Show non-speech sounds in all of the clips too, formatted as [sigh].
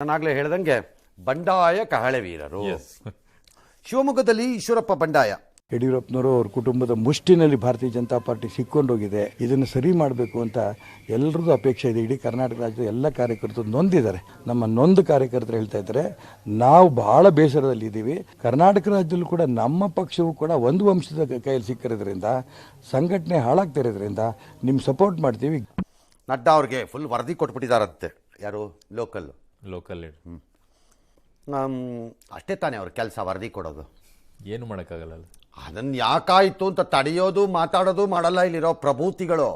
ನಾನಾಗಲೇ ಹೇಳ್ದಂಗೆ ಬಂಡಾಯ ಕಹಳೆವೀರರು ಶಿವಮೊಗ್ಗದಲ್ಲಿ ಈಶ್ವರಪ್ಪ ಬಂಡಾಯ. ಯಡಿಯೂರಪ್ಪನವರು ಅವ್ರ ಕುಟುಂಬದ ಮುಷ್ಟಿನಲ್ಲಿ ಭಾರತೀಯ ಜನತಾ ಪಾರ್ಟಿ ಸಿಕ್ಕೊಂಡೋಗಿದೆ. ಇದನ್ನು ಸರಿ ಮಾಡಬೇಕು ಅಂತ ಎಲ್ಲರದ್ದು ಅಪೇಕ್ಷೆ ಇದೆ. ಇಡೀ ಕರ್ನಾಟಕ ರಾಜ್ಯದ ಎಲ್ಲ ಕಾರ್ಯಕರ್ತರು ನೊಂದಿದ್ದಾರೆ. ನಮ್ಮ ನೊಂದು ಕಾರ್ಯಕರ್ತರು ಹೇಳ್ತಾ ಇದ್ದಾರೆ ನಾವು ಬಹಳ ಬೇಸರದಲ್ಲಿದ್ದೀವಿ ಕರ್ನಾಟಕ ರಾಜ್ಯದಲ್ಲೂ ಕೂಡ ನಮ್ಮ ಪಕ್ಷವು ಕೂಡ ಒಂದು ವಂಶದ ಕೈಯಲ್ಲಿ ಸಿಕ್ಕಿರೋದ್ರಿಂದ ಸಂಘಟನೆ ಹಾಳಾಗ್ತಿರೋದ್ರಿಂದ ನಿಮ್ಮ ಸಪೋರ್ಟ್ ಮಾಡ್ತೀವಿ. ನಡ್ಡಾ ಅವ್ರಿಗೆ ಫುಲ್ ವರದಿ ಕೊಟ್ಬಿಟ್ಟಿದ್ದಾರಂತೆ. ಯಾರು? ಲೋಕಲ್ ಲೋಕಲ್ ಅಷ್ಟೇ ತಾನೇ ಅವ್ರ ಕೆಲಸ ವರದಿ ಕೊಡೋದು. ಏನು ಮಾಡೋಕ್ಕಾಗಲ್ಲ ಅಲ್ಲ? ಅದನ್ನು ಯಾಕಾಯಿತು ಅಂತ ತಡೆಯೋದು ಮಾತಾಡೋದು ಮಾಡಲ್ಲ ಇಲ್ಲಿರೋ ಪ್ರಭೂತಿಗಳು.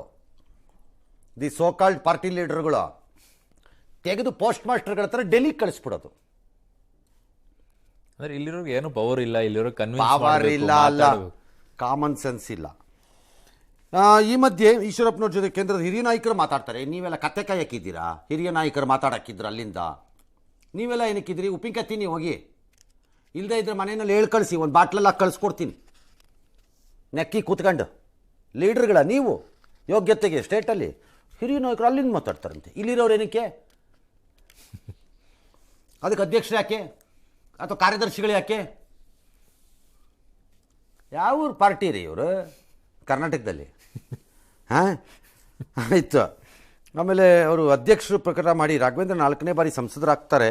ದಿ ಸೋಕಾಲ್ಡ್ ಪಾರ್ಟಿ ಲೀಡರ್ಗಳು ತೆಗೆದು ಪೋಸ್ಟ್ ಮಾಸ್ಟರ್ಗಳ ಹತ್ರ ಡೆಲ್ಲಿಗೆ ಕಳಿಸ್ಬಿಡೋದು. ಅಂದ್ರೆ ಇಲ್ಲಿರೋ ಏನು ಪವರ್ ಇಲ್ಲ ಇಲ್ಲಿರೋ ಕನ್ವಿನ್ಸ್ ಪವರ್ ಇಲ್ಲ ಅಲ್ಲ. ಕಾಮನ್ ಸೆನ್ಸ್ ಇಲ್ಲ. ಈ ಮಧ್ಯೆ ಈಶ್ವರಪ್ಪನವ್ರ ಜೊತೆ ಕೇಂದ್ರದ ಹಿರಿಯ ನಾಯಕರು ಮಾತಾಡ್ತಾರೆ. ನೀವೆಲ್ಲ ಕತ್ತೆ ಕಾಯಕ್ಕಿದ್ದೀರಾ? ಹಿರಿಯ ನಾಯಕರು ಮಾತಾಡಕ್ಕಿದ್ರು ಅಲ್ಲಿಂದ? ನೀವೆಲ್ಲ ಏನಕ್ಕಿದ್ರಿ ಉಪ್ಪಿನಕಾಯಿ ತಿನ್ನಿ ಹೋಗಿ. ಇಲ್ಲದೆ ಇದ್ರೆ ಮನೆಯಲ್ಲಿ ಹೇಳಿ ಕಳಿಸಿ ಒಂದು ಬಾಟ್ಲೆಲ್ಲ ಕಳಿಸ್ಕೊಡ್ತೀನಿ. ನೆಕ್ಕಿ ಕೂತ್ಕೊಂಡು. ಲೀಡರ್ಗಳ ನೀವು, ಯೋಗ್ಯತೆಗೆ ಸ್ಟೇಟಲ್ಲಿ ಹಿರಿಯ ನಾಯಕರು ಅಲ್ಲಿಂದ ಮಾತಾಡ್ತಾರಂತೆ. ಇಲ್ಲಿರೋರು ಏನಕ್ಕೆ? ಅದಕ್ಕೆ ಅಧ್ಯಕ್ಷರು ಯಾಕೆ? ಅಥವಾ ಕಾರ್ಯದರ್ಶಿಗಳು ಯಾಕೆ? ಯಾವ ಪಾರ್ಟಿ ರೀ ಇವರು? ಕರ್ನಾಟಕದಲ್ಲಿ. [laughs] ಹಾಂ? ಆಯಿತು. ಆಮೇಲೆ ಅವರು ಅಧ್ಯಕ್ಷರು ಪ್ರಕಟ ಮಾಡಿ ರಾಘವೇಂದ್ರ ನಾಲ್ಕನೇ ಬಾರಿ ಸಂಸದರಾಗ್ತಾರೆ.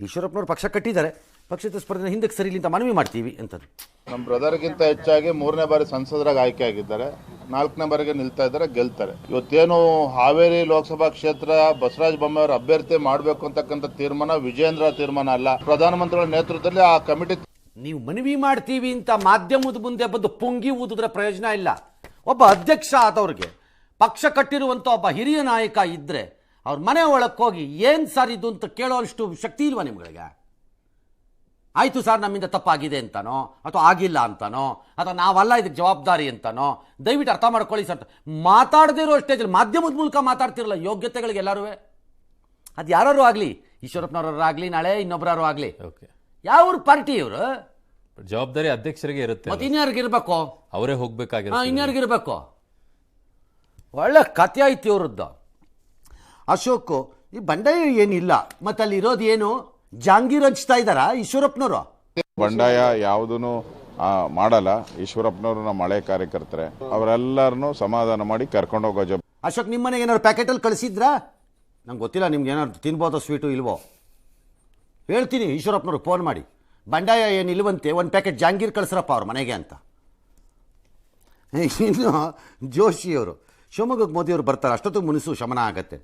ಈಶ್ವರಪ್ಪನವರು ಪಕ್ಷ ಕಟ್ಟಿದ್ದಾರೆ. ಪಕ್ಷದ ಸ್ಪರ್ಧೆ ಹಿಂದಕ್ಕೆ ಸರಿಲಿ ಅಂತ ಮನವಿ ಮಾಡ್ತೀವಿ ಅಂತಂದು ನಮ್ಮ ಬ್ರದರ್ಗಿಂತ ಹೆಚ್ಚಾಗಿ ಮೂರನೇ ಬಾರಿ ಸಂಸದರಾಗಿ ಆಯ್ಕೆ ಆಗಿದ್ದಾರೆ. ನಾಲ್ಕನೇ ಬಾರಿಗೆ ನಿಲ್ತಾ ಇದ್ದಾರೆ ಗೆಲ್ತಾರೆ. ಇವತ್ತೇನು ಹಾವೇರಿ ಲೋಕಸಭಾ ಕ್ಷೇತ್ರ ಬಸವರಾಜ ಬೊಮ್ಮಾಯಿ ಅವರ ಅಭ್ಯರ್ಥಿ ಮಾಡಬೇಕು ಅಂತಕ್ಕಂಥ ತೀರ್ಮಾನ ವಿಜೇಂದ್ರ ತೀರ್ಮಾನ ಅಲ್ಲ. ಪ್ರಧಾನಮಂತ್ರಿಗಳ ನೇತೃತ್ವದಲ್ಲಿ ಆ ಕಮಿಟಿ ನೀವು ಮನವಿ ಮಾಡ್ತೀವಿ ಅಂತ ಮಾಧ್ಯಮದ ಮುಂದೆ ಬಂದು ಪುಂಗಿ ಊದಿದ್ರೆ ಪ್ರಯೋಜನ ಇಲ್ಲ. ಒಬ್ಬ ಅಧ್ಯಕ್ಷ ಆದವ್ರಿಗೆ ಪಕ್ಷ ಕಟ್ಟಿರುವಂಥ ಒಬ್ಬ ಹಿರಿಯ ನಾಯಕ ಇದ್ದರೆ ಅವ್ರ ಮನೆ ಒಳಕ್ಕೆ ಹೋಗಿ ಏನು ಸರ್ ಇದು ಅಂತ ಕೇಳೋಷ್ಟು ಶಕ್ತಿ ಇಲ್ವಾ ನಿಮ್ಗಳಿಗೆ? ಆಯಿತು ಸರ್ ನಮ್ಮಿಂದ ತಪ್ಪಾಗಿದೆ ಅಂತಾನೋ ಅಥವಾ ಆಗಿಲ್ಲ ಅಂತಾನೋ ಅಥವಾ ನಾವಲ್ಲ ಇದಕ್ಕೆ ಜವಾಬ್ದಾರಿ ಅಂತಾನೋ ದಯವಿಟ್ಟು ಅರ್ಥ ಮಾಡ್ಕೊಳ್ಳಿ ಸರ್. ಮಾತಾಡದೇ ಇರೋ ಸ್ಟೇಜಲ್ಲಿ ಮಾಧ್ಯಮದ ಮೂಲಕ ಮಾತಾಡ್ತಿರಲ್ಲ ಯೋಗ್ಯತೆಗಳಿಗೆ ಎಲ್ಲರೂ ಅದು ಯಾರು ಆಗಲಿ ಈಶ್ವರಪ್ಪನವ್ರಾಗಲಿ ನಾಳೆ ಇನ್ನೊಬ್ಬರಾರು ಆಗಲಿ. ಓಕೆ ಯಾವ ಪಾರ್ಟಿ ಇವರು ಜವಾಬ್ದಾರಿ ಅಧ್ಯಕ್ಷರಿಗೆ ಇರುತ್ತೆ ಮತ್ತೆ ಇನ್ಯಾರಿಗಿರ್ಬೇಕು ಅವರೇ ಹೋಗ್ಬೇಕಾಗಿರೋ ಇನ್ಯಾರಿಗಿರ್ಬೇಕು ಒಳ್ಳೆ ಕತೆ ಆಯ್ತು ಇವ್ರದ್ದು. ಅಶೋಕ್ ಈ ಬಂಡಾಯ ಏನಿಲ್ಲ? ಮತ್ತೆ ಅಲ್ಲಿ ಇರೋದು ಏನು? ಜಾಂಗೀರ್ ಹಂಚ್ತಾ ಇದ್ದಾರಾ ಈಶ್ವರಪ್ಪನವರು? ಬಂಡಾಯ ಯಾವುದೂ ಮಾಡಲ್ಲ. ಈಶ್ವರಪ್ಪನವರು ನಮ್ಮ ಹಳೆ ಕಾರ್ಯಕರ್ತರೆ. ಅವರೆಲ್ಲರನ್ನು ಸಮಾಧಾನ ಮಾಡಿ ಕರ್ಕೊಂಡು ಹೋಗೋ ಜವಾಬ್ದಾರಿ. ಅಶೋಕ್ ನಿಮ್ಮ ಮನೆಗೆ ಏನಾದ್ರು ಪ್ಯಾಕೆಟಲ್ಲಿ ಕಳಿಸಿದ್ರಾ? ನಂಗೆ ಗೊತ್ತಿಲ್ಲ ನಿಮ್ಗೆ ಏನಾದ್ರು ತಿನ್ಬೋದೋ ಸ್ವೀಟು ಇಲ್ವೋ? ಹೇಳ್ತೀನಿ ಈಶ್ವರಪ್ಪನವ್ರಿಗೆ ಫೋನ್ ಮಾಡಿ. ಬಂಡಾಯ ಏನು ಇಲ್ಲವಂತೆ ಒಂದು ಪ್ಯಾಕೆಟ್ ಜಾಂಗೀರ್ ಕಳಿಸ್ರಪ್ಪ ಅವ್ರ ಮನೆಗೆ ಅಂತ. ಇನ್ನು ಜೋಶಿಯವರು ಶಿವಮೊಗ್ಗಕ್ಕೆ ಮೋದಿಯವರು ಬರ್ತಾರೆ ಅಷ್ಟೊತ್ತು ಮುನಿಸು ಶಮನ ಆಗತ್ತೆ.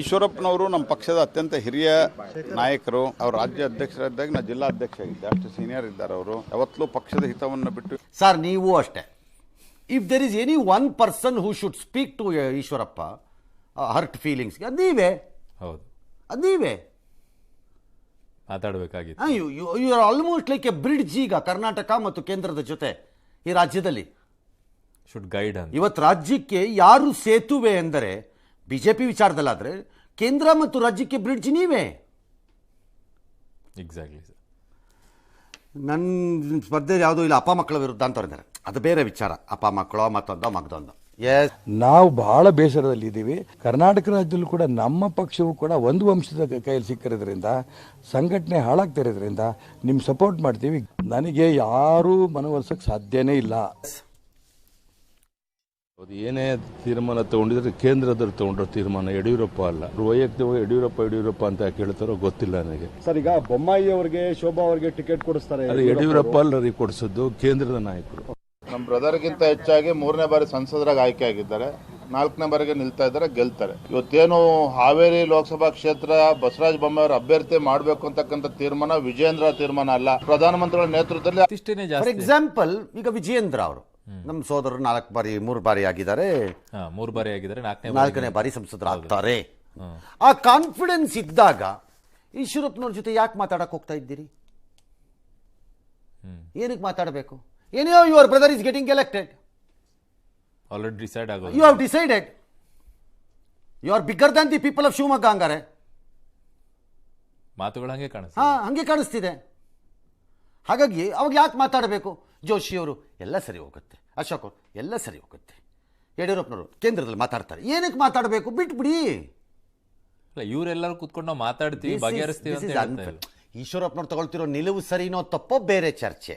ಈಶ್ವರಪ್ಪನವರು ನಮ್ಮ ಪಕ್ಷದ ಅತ್ಯಂತ ಹಿರಿಯ ನಾಯಕರು ಅವರು ರಾಜ್ಯ ಅಧ್ಯಕ್ಷರಿದ್ದಾಗ ನಾ ಜಿಲ್ಲಾ ಅಧ್ಯಕ್ಷ ಆಗಿದ್ದೆ ಅಷ್ಟು ಸೀನಿಯರ್ ಇದ್ದಾರೆ ಅವರು. ಯಾವತ್ತಲೂ ಪಕ್ಷದ ಹಿತವನ್ನು ಬಿಟ್ಟು ಸರ್ ನೀವು ಅಷ್ಟೇ. If there is any one person who should speak to Eshwarappa hurt ಫೀಲಿಂಗ್ಸ್ಗೆ ಅದು ನೀವೇ ಹೌದು. ಅದು ನೀವೇ ಮಾತಾಡಬೇಕಾಗಿತ್ತು. You you are almost like a bridge ಈಗ ಕರ್ನಾಟಕ ಮತ್ತು ಕೇಂದ್ರದ ಜೊತೆ ಈ ರಾಜ್ಯದಲ್ಲಿ. ಶುಡ್ ಗೈಡ್ ಇವತ್ತು ರಾಜ್ಯಕ್ಕೆ ಯಾರು ಸೇತುವೆ ಎಂದರೆ ಬಿ ಜೆ ಪಿ ವಿಚಾರದಲ್ಲಾದರೆ ಕೇಂದ್ರ ಮತ್ತು ರಾಜ್ಯಕ್ಕೆ ಬ್ರಿಡ್ಜ್ ನೀವೇ. ಎಕ್ಸಾಕ್ಟ್ಲಿ ಸರ್ ನನ್ನ ಸ್ಪರ್ಧೆ ಯಾವುದೂ ಇಲ್ಲ ಅಪ್ಪ ಮಕ್ಕಳ ವಿರುದ್ಧ ಅಂತ ಅದು ಬೇರೆ ವಿಚಾರ. ಅಪ್ಪ ಮಕ್ಕಳೋ ಮತ್ತೊಂದೋ ಮಗದೊಂದೋ. ನಾವು ಬಹಳ ಬೇಸರದಲ್ಲಿ ಇದ್ದೀವಿ. ಕರ್ನಾಟಕ ರಾಜ್ಯದಲ್ಲೂ ಕೂಡ ನಮ್ಮ ಪಕ್ಷವು ಕೂಡ ಒಂದು ವಂಶದ ಕೈಯಲ್ಲಿ ಸಿಕ್ಕಿರೋದ್ರಿಂದ ಸಂಘಟನೆ ಹಾಳಾಗ್ತಿರೋದ್ರಿಂದ ನಿಮ್ಮ ಸಪೋರ್ಟ್ ಮಾಡ್ತೀವಿ. ನನಗೆ ಯಾರೂ ಮನವೊಲಿಸಕ್ ಸಾಧ್ಯನೇ ಇಲ್ಲ. ಅದು ಏನೇ ತೀರ್ಮಾನ ತಗೊಂಡಿದ್ರೆ ಕೇಂದ್ರದವ್ರು ತಗೊಂಡ್ರ ತೀರ್ಮಾನ ಯಡಿಯೂರಪ್ಪ ಅಲ್ಲ. ಅವ್ರು ವೈಯಕ್ತಿಕವಾಗಿ ಯಡಿಯೂರಪ್ಪ ಯಡಿಯೂರಪ್ಪ ಅಂತ ಕೇಳ್ತಾರೋ ಗೊತ್ತಿಲ್ಲ ನನಗೆ. ಸರ್ ಈಗ ಬೊಮ್ಮಾಯಿ ಅವರಿಗೆ ಶೋಭಾ ಅವರಿಗೆ ಟಿಕೆಟ್ ಕೊಡಿಸ್ತಾರೆ ಅಲ್ಲಿ ಯಡಿಯೂರಪ್ಪ ಅಲ್ಲರಿ ಕೊಡಿಸಿದ್ದು ಕೇಂದ್ರದ ನಾಯಕರು. ನಮ್ಮ ಬ್ರದರ್ಗಿಂತ ಹೆಚ್ಚಾಗಿ ಮೂರನೇ ಬಾರಿ ಸಂಸದರಾಗಿ ಆಯ್ಕೆ ಆಗಿದ್ದಾರೆ. ನಾಲ್ಕನೇ ಬಾರಿಗೆ ನಿಲ್ತಾ ಇದ್ದಾರೆ ಗೆಲ್ತಾರೆ. ಇವತ್ತೇನು ಹಾವೇರಿ ಲೋಕಸಭಾ ಕ್ಷೇತ್ರ ಬಸವರಾಜ ಬೊಮ್ಮಾಯಿ ಅವರ ಅಭ್ಯರ್ಥಿ ಮಾಡಬೇಕು ಅಂತಕ್ಕಂಥ ತೀರ್ಮಾನ ವಿಜೇಂದ್ರ ತೀರ್ಮಾನ ಅಲ್ಲ. ಪ್ರಧಾನಮಂತ್ರಿಗಳ ನೇತೃತ್ವದಲ್ಲಿ ಫಾರ್ ಎಕ್ಸಾಂಪಲ್ ಈಗ ವಿಜಯೇಂದ್ರ ಅವರು ನಮ್ಮ ಸೋದರರು ನಾಲ್ಕು ಬಾರಿ ಮೂರು ಬಾರಿ ಆಗಿದ್ದಾರೆ. ಮೂರು ಬಾರಿ ಆಗಿದ್ದಾರೆ ನಾಲ್ಕನೇ ನಾಲ್ಕನೇ ಬಾರಿ ಸಂಸದರಾಗ್ತಾರೆ ಆ ಕಾನ್ಫಿಡೆನ್ಸ್ ಇದ್ದಾಗ ಈಶ್ವರಪ್ಪನವ್ರ ಜೊತೆ ಯಾಕೆ ಮಾತಾಡಕ್ಕೆ ಹೋಗ್ತಾ ಇದ್ದೀರಿ? ಏನಕ್ಕೆ ಮಾತಾಡಬೇಕು? ಏನೋ your brother is getting elected already decide ಆಗೋ you have decided you are bigger than the people of Shivamogga ಹಂಗಾರೆ ಮಾತುಗಳು ಹಂಗೆ ಕಾಣಿಸ್ತದೆ. ಹಾ ಹಂಗೆ ಕಾಣಿಸ್ತಿದೆ. ಹಾಗಾಗಿ ಅವಾಗ ಯಾಕೆ ಮಾತಾಡಬೇಕು? ಜೋಶಿಯವರು ಎಲ್ಲ ಸರಿ ಹೋಗುತ್ತೆ. ಅಶೋಕ್ ಅವರು ಎಲ್ಲ ಸರಿ ಹೋಗುತ್ತೆ. ಯಡಿಯೂರಪ್ಪನವರು ಕೇಂದ್ರದಲ್ಲಿ ಮಾತಾಡ್ತಾರೆ. ಏನಕ್ಕೆ ಮಾತಾಡಬೇಕು? ಬಿಟ್ಬಿಡಿ. ಅಲ್ಲ ಇವರೆಲ್ಲರೂ ಕುತ್ಕೊಂಡು ನಾವು ಮಾತಾಡ್ತೀವಿ ಬಗೆಹರಿಸ್ತೀವಿ ಈಶ್ವರಪ್ಪನವ್ರು ತಗೊಳ್ತಿರೋ ನಿಲುವು ಸರಿನೋ ತಪ್ಪೋ ಬೇರೆ ಚರ್ಚೆ.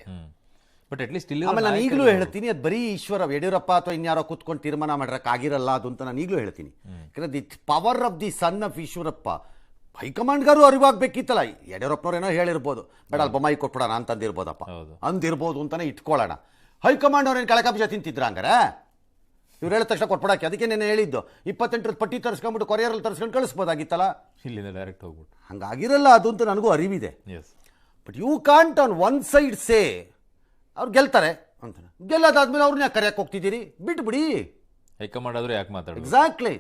ಬಟ್ ಅಟ್ಲೀಸ್ಟ್ ಇಲ್ಲಿ ಆಮೇಲೆ ನಾನು ಈಗಲೂ ಹೇಳ್ತೀನಿ ಅದು ಬರೀ ಈಶ್ವರ ಯಡಿಯೂರಪ್ಪ ಅಥವಾ ಇನ್ಯಾರೋ ಕುತ್ಕೊಂಡು ತೀರ್ಮಾನ ಆಗಿರಲ್ಲ ಅದು ಅಂತ ನಾನು ಈಗಲೂ ಹೇಳ್ತೀನಿ. ಯಾಕಂದ್ರೆ the power of the son of Eshwarappa ಹೈಕಮಾಂಡ್ಗಾರು ಅರಿವಾಗಬೇಕಿತ್ತಲ್ಲ ಯಡಿಯೂರಪ್ಪನವ್ರು ಏನೋ ಹೇಳಿರ್ಬೋದು ಬೇಡ ಅಲ್ಲಿ ಬೊಮ್ಮಾಯಿ ಕೊಟ್ಬಿಡೋಣ ಅಂತಂದಿರ್ಬೋದಪ್ಪ ಅಂದಿರ್ಬೋದಪ್ಪ ಅಂದಿರ್ಬೋದು ಅಂತಾನೆ ಇಟ್ಕೊಳ್ಳೋಣ ಹೈಕಮಾಂಡ್ ಅವ್ರೇನು ಕಳಕ ಬೀಜ ತಿಂತಿದ್ರ ಹಂಗಾರೆ ಇವ್ರು ಹೇಳಿದ ತಕ್ಷಣ ಕೊಟ್ಬಿಡಕ್ಕೆ ಅದಕ್ಕೆ ನೆನೆ ಹೇಳಿದ್ದು ಇಪ್ಪತ್ತೆಂಟರ ಪಟ್ಟಿ ತರಿಸ್ಕೊಂಡ್ಬಿಟ್ಟು ಕೊರಿಯರಲ್ಲಿ ತರಿಸ್ಕೊಂಡು ಕಳಿಸ್ಬೋದಾಗಿತ್ತಲ್ಲ? ಇಲ್ಲಿಂದ ಡೈರೆಕ್ಟ್ ಹೋಗ್ಬಿಟ್ಟು ಹಂಗಾಗಿರಲ್ಲ ಅದು ಅಂತ ನನಗೂ ಅರಿವಿದೆ. But you can't on one side say ಅವ್ರು ಗೆಲ್ತಾರೆ ಅಂತ ಗೆಲ್ಲದಾದ್ಮೇಲೆ ಅವ್ರನ್ನ ಯಾಕೆ ಕರೆಯಕ್ಕೆ ಹೋಗ್ತಿದ್ದೀರಿ? ಬಿಟ್ಬಿಡಿ. ಹೈಕಮಾಂಡ್ ಆದ್ರೆ ಯಾಕೆ ಮಾತಾಡೋದು? ಎಕ್ಸಾಕ್ಟ್ಲಿ